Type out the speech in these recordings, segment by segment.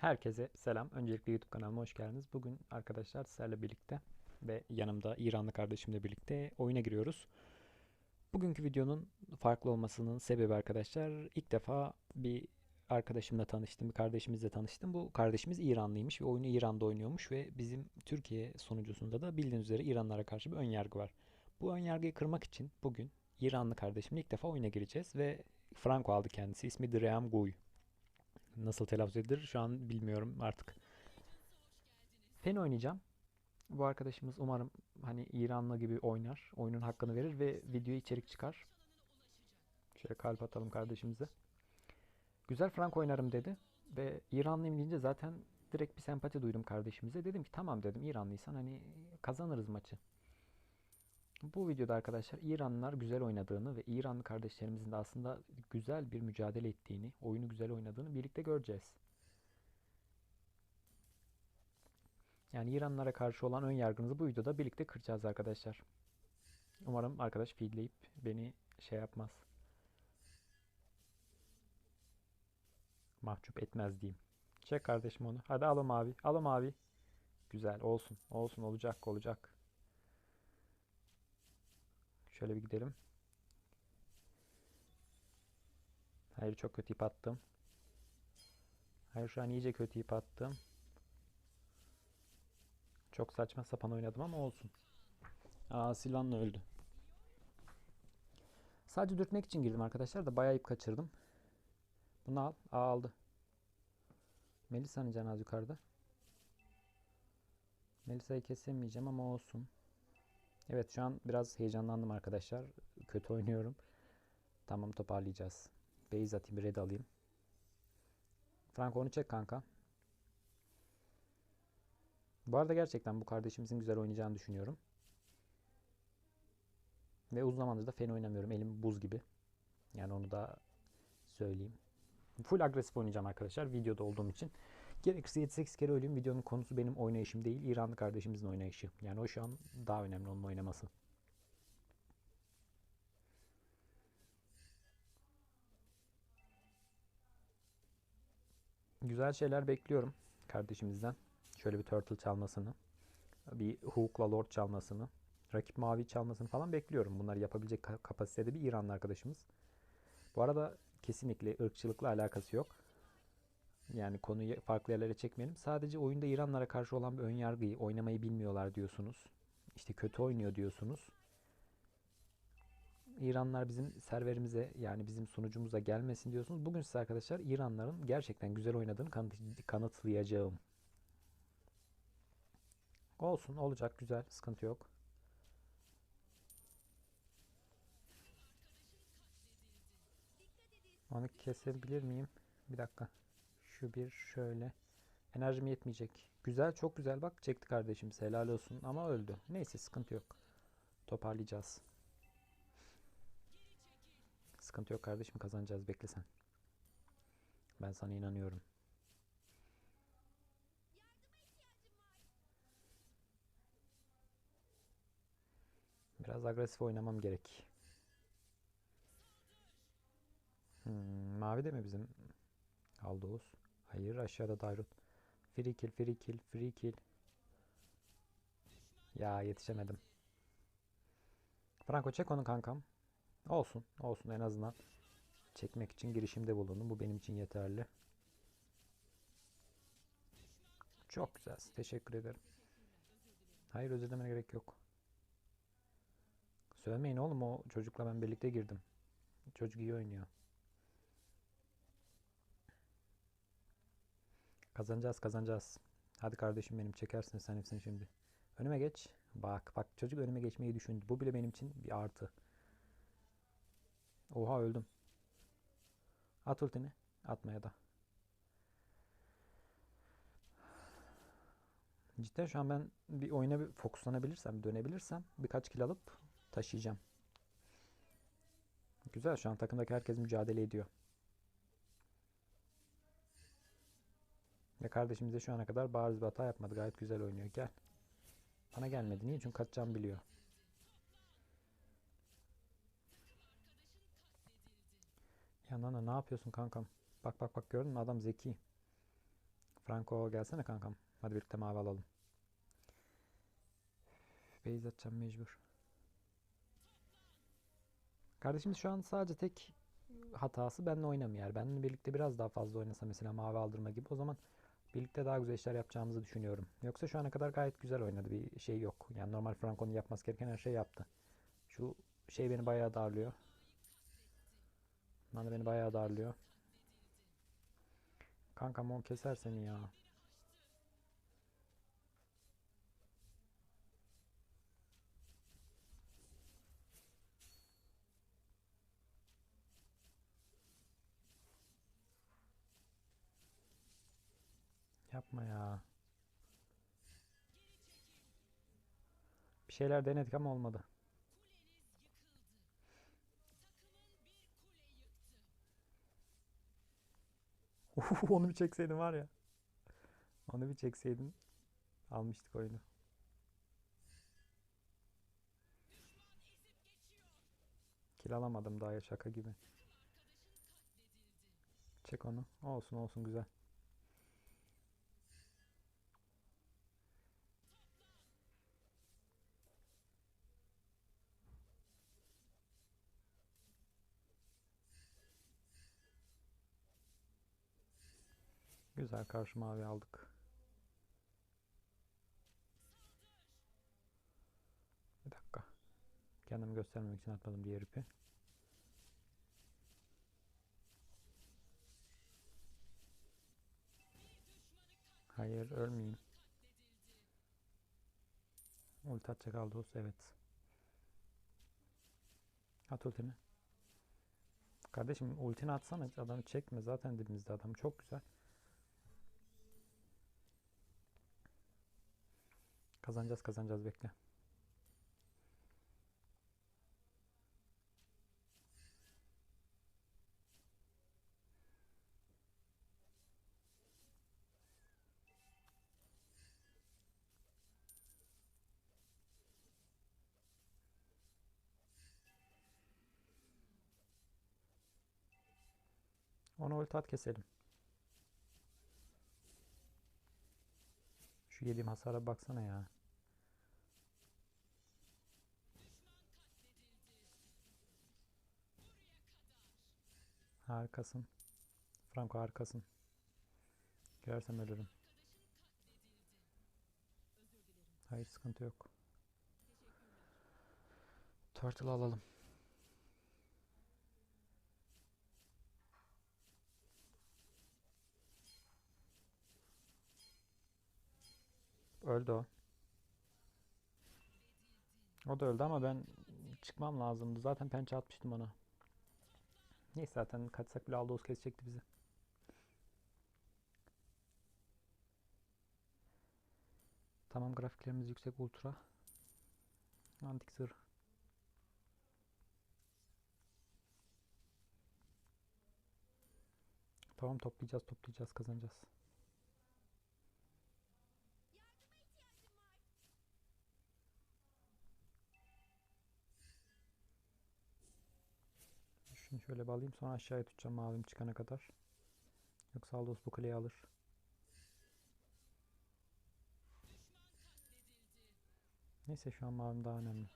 Herkese selam. Öncelikle YouTube kanalıma hoş geldiniz. Bugün arkadaşlar sizlerle birlikte ve yanımda İranlı kardeşimle birlikte oyuna giriyoruz. Bugünkü videonun farklı olmasının sebebi arkadaşlar ilk defa bir arkadaşımla tanıştım, bir kardeşimizle tanıştım. Bu kardeşimiz İranlıymış ve oyunu İran'da oynuyormuş ve bizim Türkiye sonucusunda da bildiğiniz üzere İranlara karşı bir ön yargı var. Bu ön yargıyı kırmak için bugün İranlı kardeşimle ilk defa oyuna gireceğiz ve Franco aldı kendisi. İsmi Dream Guy. Nasıl telaffuz edilir şu an bilmiyorum artık. Fen oynayacağım. Bu arkadaşımız umarım hani İranlı gibi oynar. Oyunun hakkını verir ve video içerik çıkar. Şöyle kalp atalım kardeşimize. Güzel Frank oynarım dedi. Ve İranlıyım deyince zaten direkt bir sempati duydum kardeşimize. Dedim ki tamam dedim İranlıysan hani kazanırız maçı. Bu videoda arkadaşlar İranlılar güzel oynadığını ve İranlı kardeşlerimizin de aslında güzel bir mücadele ettiğini, oyunu güzel oynadığını birlikte göreceğiz. Yani İranlılara karşı olan ön yargınızı bu videoda birlikte kıracağız arkadaşlar. Umarım arkadaş feedleyip beni şey yapmaz. Mahcup etmez diyeyim. Çek kardeşim onu. Hadi al o mavi. Al mavi. Güzel olsun. Olsun olacak olacak. Şöyle bir gidelim. Hayır çok kötü ip attım. Hayır şu an iyice kötü ip attım. Çok saçma sapan oynadım ama olsun. Aa Silvan'la öldü. Sadece dürtmek için girdim arkadaşlar da bayağı ip kaçırdım. Bunu al. Aa aldı. Melisa'nın canı az yukarıda. Melisa'yı kesemeyeceğim ama olsun. Evet şu an biraz heyecanlandım arkadaşlar. Kötü oynuyorum. Tamam toparlayacağız. Base atayım, red alayım. Franco onu çek kanka. Bu arada gerçekten bu kardeşimizin güzel oynayacağını düşünüyorum. Ve uzun zamandır da fen oynamıyorum. Elim buz gibi. Yani onu da söyleyeyim. Full agresif oynayacağım arkadaşlar videoda olduğum için. Gerekirse 7-8 kere öleyim. Videonun konusu benim oynayışım değil. İranlı kardeşimizin oynayışı. Yani o şu an daha önemli onun oynaması. Güzel şeyler bekliyorum kardeşimizden. Şöyle bir turtle çalmasını. Bir hook'la lord çalmasını. Rakip mavi çalmasını falan bekliyorum. Bunları yapabilecek kapasitede bir İranlı arkadaşımız. Bu arada kesinlikle ırkçılıkla alakası yok. Yani konuyu farklı yerlere çekmeyelim. Sadece oyunda İranlara karşı olan bir ön yargıyı oynamayı bilmiyorlar diyorsunuz. İşte kötü oynuyor diyorsunuz. İranlar bizim serverimize yani bizim sunucumuza gelmesin diyorsunuz. Bugün size arkadaşlar İranların gerçekten güzel oynadığını kanıtlayacağım. Olsun olacak güzel sıkıntı yok. Onu kesebilir miyim? Bir dakika. Şu bir şöyle. Enerjim yetmeyecek. Güzel çok güzel bak çekti kardeşimiz helal olsun ama öldü. Neyse sıkıntı yok. Toparlayacağız. Sıkıntı yok kardeşim kazanacağız bekle sen. Ben sana inanıyorum. Biraz agresif oynamam gerek. Hmm, mavi de mi bizim Aldous? Hayır aşağıda Dairut. Free kill, free kill, free kill. Ya yetişemedim. Franco çek onu kankam. Olsun, olsun en azından çekmek için girişimde bulundum. Bu benim için yeterli. Çok güzel. Teşekkür ederim. Hayır özür dilemene gerek yok. Söylemeyin oğlum o çocukla ben birlikte girdim. Çocuk iyi oynuyor. Kazanacağız kazanacağız. Hadi kardeşim benim çekersin sen hepsini şimdi. Önüme geç. Bak bak çocuk önüme geçmeyi düşündü. Bu bile benim için bir artı. Oha öldüm. At ultini. Atmaya da. Cidden şu an ben bir oyuna bir fokuslanabilirsem, dönebilirsem birkaç kill alıp taşıyacağım. Güzel şu an takımdaki herkes mücadele ediyor. Ve kardeşimiz de şu ana kadar bariz bir hata yapmadı. Gayet güzel oynuyor. Gel. Bana gelmedi. Niye? Çünkü kaçacağımı biliyor. Ya Nana ne yapıyorsun kankam? Bak bak bak gördün mü adam zeki. Franco gelsene kankam. Hadi birlikte mavi alalım. Base atacağım mecbur. Kardeşimiz şu an sadece tek hatası benimle oynamıyor. Benimle birlikte biraz daha fazla oynasa mesela mavi aldırma gibi o zaman birlikte daha güzel işler yapacağımızı düşünüyorum. Yoksa şu ana kadar gayet güzel oynadı. Bir şey yok. Yani normal Franco'nun yapması gereken her şeyi yaptı. Şu şey beni bayağı darlıyor. Da beni bayağı darlıyor. Kankam o keser seni ya. Yapma ya. Bir şeyler denedik ama olmadı. Onu bir çekseydin var ya. Onu bir çekseydin almıştık oyunu. Kill alamadım daha ya şaka gibi. Çek onu. Olsun olsun güzel. Güzel karşı mavi aldık. Bir dakika. Kendimi göstermemek için atmadım diğer ipi. Hayır ölmeyeyim. Ulti atacak Aldos evet. At ultini. Kardeşim ultini atsana adamı çekme zaten dibimizde adam çok güzel. Kazanacağız kazanacağız bekle. Onu ulti at keselim. Şu yediğim hasara baksana ya. Harikasın. Franco harikasın. Girersem ölürüm. Hayır sıkıntı yok. Turtle alalım. Öldü o. O da öldü ama ben çıkmam lazımdı. Zaten pençe atmıştım ona. Neyse zaten kaçsak bile Aldos kesecekti bizi. Tamam grafiklerimiz yüksek ultra. Antik zırh. Tamam toplayacağız toplayacağız kazanacağız. Şunu şöyle bağlayayım sonra aşağıya tutacağım mavim çıkana kadar. Yoksa Aldos bu kuleyi alır. Neyse şu an mavim daha önemli.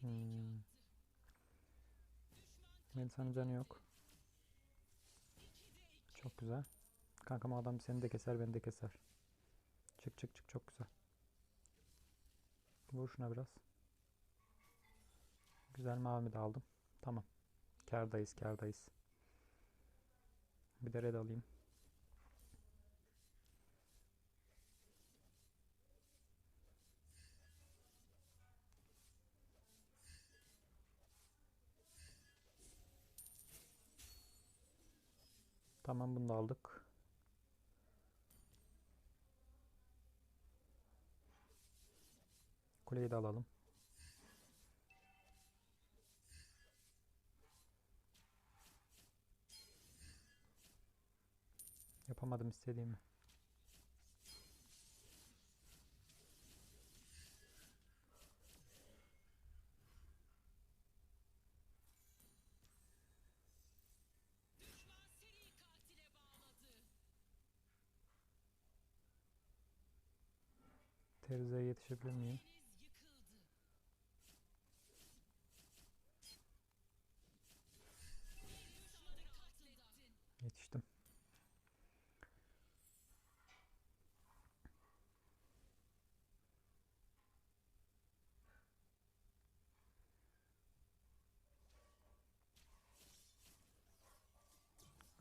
Hmm. Melisa'nın canı yok. Çok güzel. Kankam adam seni de keser beni de keser. Çık çık çık çok güzel. Vur şuna biraz. Güzel mavimi de aldım. Tamam. Kardayız kardayız. Bir de red alayım. Tamam bunu da aldık. Kuleyi de alalım. Yapamadım istediğimi. Terziye yetişebilir miyim?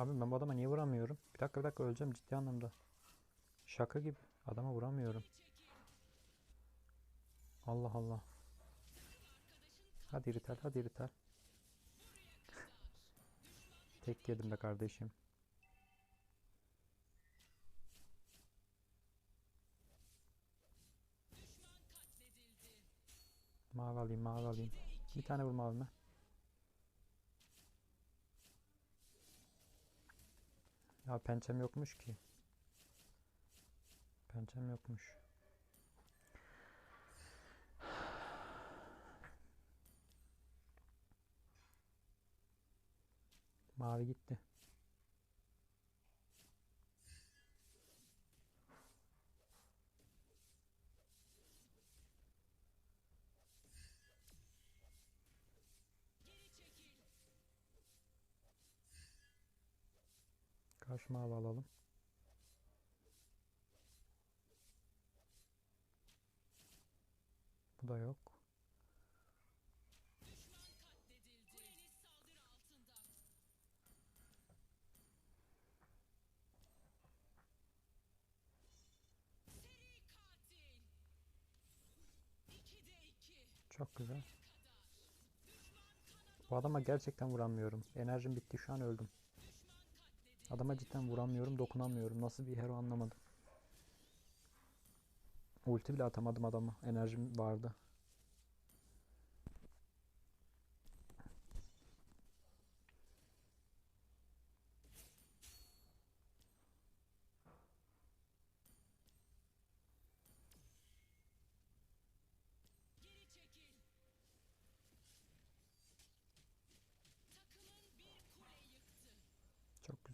Abi ben bu adama niye vuramıyorum? Bir dakika bir dakika öleceğim ciddi anlamda. Şaka gibi. Adama vuramıyorum. Allah Allah. Hadi iritel hadi iritel. Tek yedim be kardeşim. Mavi alayım mavi alayım. Bir tane vur mavime. Ya pençem yokmuş ki. Pençem yokmuş. Mavi gitti. Karşı mavi alalım. Bu da yok. Çok güzel. Bu adama gerçekten vuramıyorum. Enerjim bitti şu an öldüm. Adama cidden vuramıyorum, dokunamıyorum. Nasıl bir hero anlamadım. Ulti bile atamadım adama. Enerjim vardı.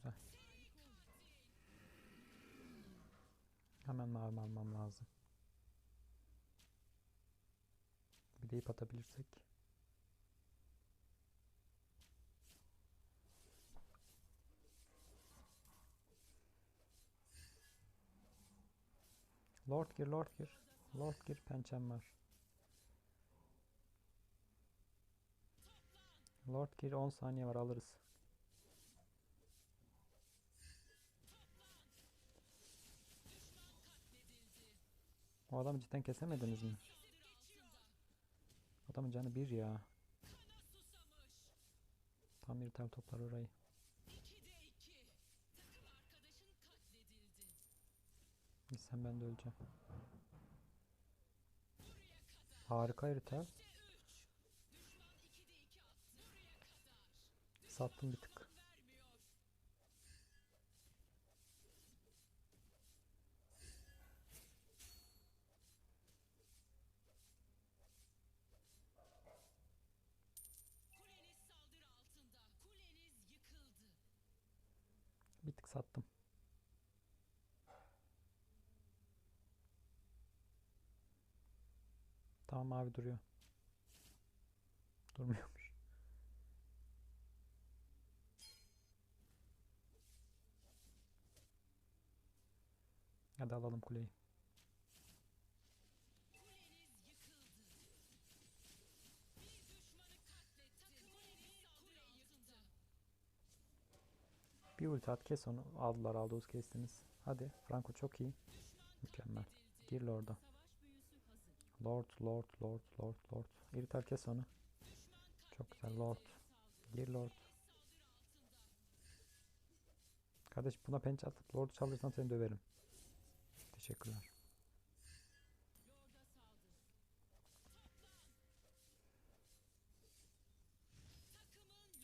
Güzel. Hemen mavi almam lazım. Bir de ip atabilirsek. Lord gir, Lord gir. Lord gir, pençem var. Lord gir, 10 saniye var alırız. O adamı cidden kesemediniz mi? Adamın canı bir ya. Tam bir tel toplar orayı. Gitsem ben de öleceğim. Harika iritel. Sattım bir tık. Bir tık sattım. Tamam abi duruyor. Durmuyormuş. Hadi alalım kuleyi. Bir ulti at kes onu. Aldılar Aldous kestiniz. Hadi Franco çok iyi. Mükemmel. Gir Lord'a. Lord, Lord, Lord, Lord, Lord. İrital kes onu. Çok güzel Lord. Gir Lord. Kardeş buna pençe atıp Lord'u çalırsan seni döverim. Teşekkürler.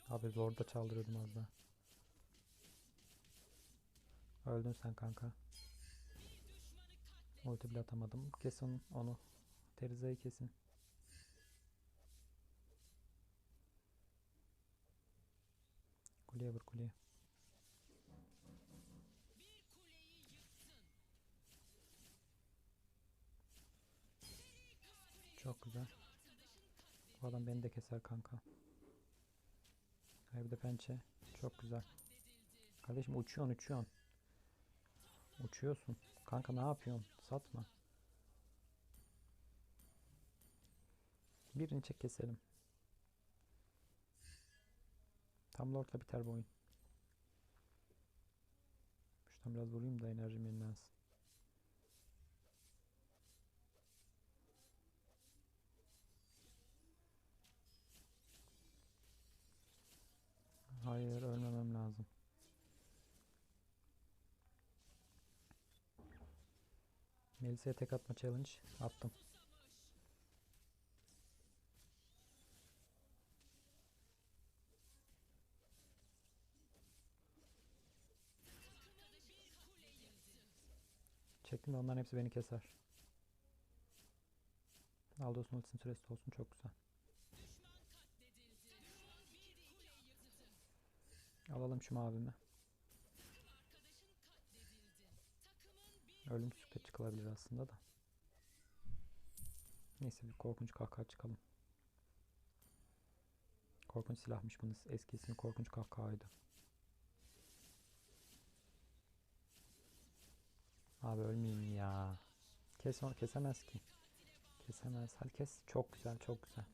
Abi Lord'a çaldırıyordum az daha. Öldün sen kanka. Ulti bile atamadım. Kesin onu. Teriza'yı kesin. Kuleye vur kuleye. Çok güzel. Bu adam beni de keser kanka. Hayır bir de pençe. Çok güzel. Kardeşim uçuyorsun uçuyorsun. Uçuyorsun. Kanka ne yapıyorsun? Satma. Birini çek keselim. Tam lordla biter bu oyun. Şuradan biraz vurayım da enerjim yenilensin. Hayır ölmemem lazım. Melisa'ya tek atma challenge attım. Çektim de onların hepsi beni keser. Aldos'un ultisinin süresi olsun çok güzel. Alalım şu mavimi. Ölümsüzlükte çıkılabilir aslında da. Neyse bir korkunç kahkaha çıkalım. Korkunç silahmış bunun eski ismi korkunç kahkahaydı. Abi ölmeyeyim ya. Kes onu kesemez ki. Kesemez. Hadi kes. Çok güzel çok güzel.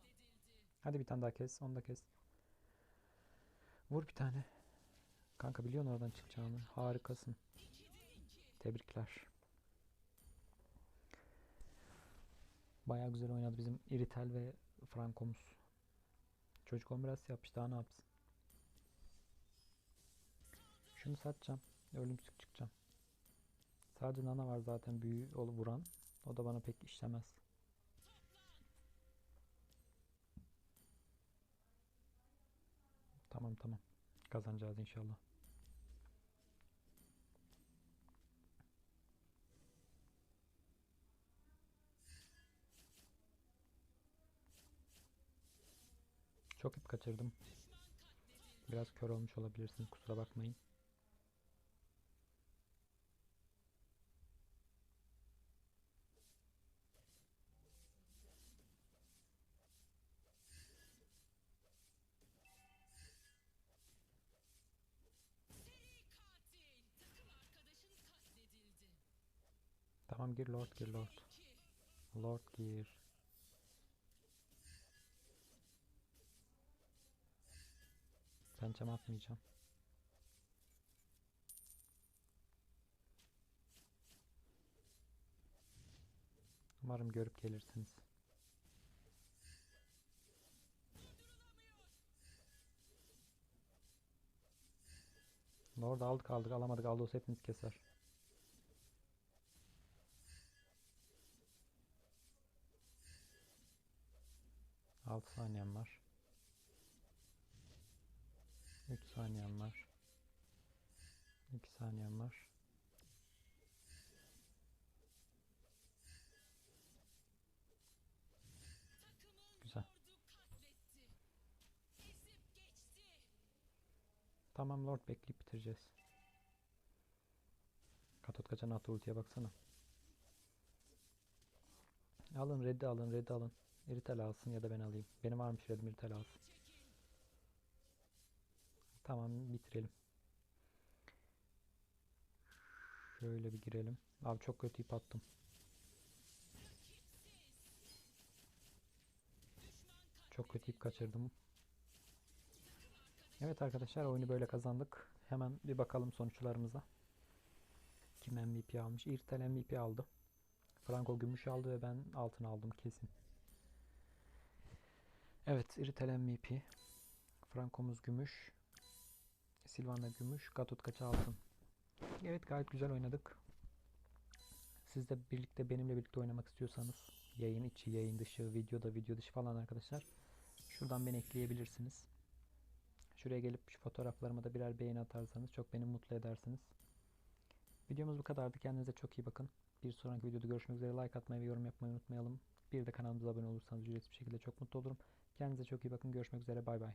Hadi bir tane daha kes. Onu da kes. Vur bir tane. Kanka biliyorsun oradan çıkacağını. Harikasın. Tebrikler. Bayağı güzel oynadı bizim Iritel ve Franco'muz. Çocuk 11 asist yapmış daha ne yapsın. Şunu satacağım. Ölümsüz çıkacağım. Sadece Nana var zaten büyü olu vuran. O da bana pek işlemez. Tamam tamam. Kazanacağız inşallah. Çok ip kaçırdım. Biraz kör olmuş olabilirsiniz kusura bakmayın. Tamam gir Lord gir Lord. Lord gir. Pençem atmayacağım. Umarım görüp gelirsiniz. Lord aldık aldık alamadık Aldos hepiniz keser. Altı saniyem var. 3 saniyem var. 2 saniyem var. Güzel. Tamam Lord bekleyip bitireceğiz. Katot kaçan atı ultiye baksana. Alın red'i alın red'i alın. Iritel alsın ya da ben alayım. Benim varmış red'im Iritel alsın. Tamam bitirelim. Şöyle bir girelim. Abi çok kötü ip attım. Çok kötü ip kaçırdım. Evet arkadaşlar oyunu böyle kazandık. Hemen bir bakalım sonuçlarımıza. Kim MVP almış? İrtel MVP aldı. Franco gümüş aldı ve ben altın aldım kesin. Evet, İrtel MVP. Franco'muz gümüş. Silvana gümüş, Gatot kaça altın. Evet gayet güzel oynadık. Siz de birlikte benimle birlikte oynamak istiyorsanız yayın içi, yayın dışı, videoda, video dışı falan arkadaşlar. Şuradan beni ekleyebilirsiniz. Şuraya gelip şu fotoğraflarıma da birer beğeni atarsanız çok beni mutlu edersiniz. Videomuz bu kadardı. Kendinize çok iyi bakın. Bir sonraki videoda görüşmek üzere. Like atmayı ve yorum yapmayı unutmayalım. Bir de kanalımıza abone olursanız ücretsiz bir şekilde çok mutlu olurum. Kendinize çok iyi bakın. Görüşmek üzere. Bay bay.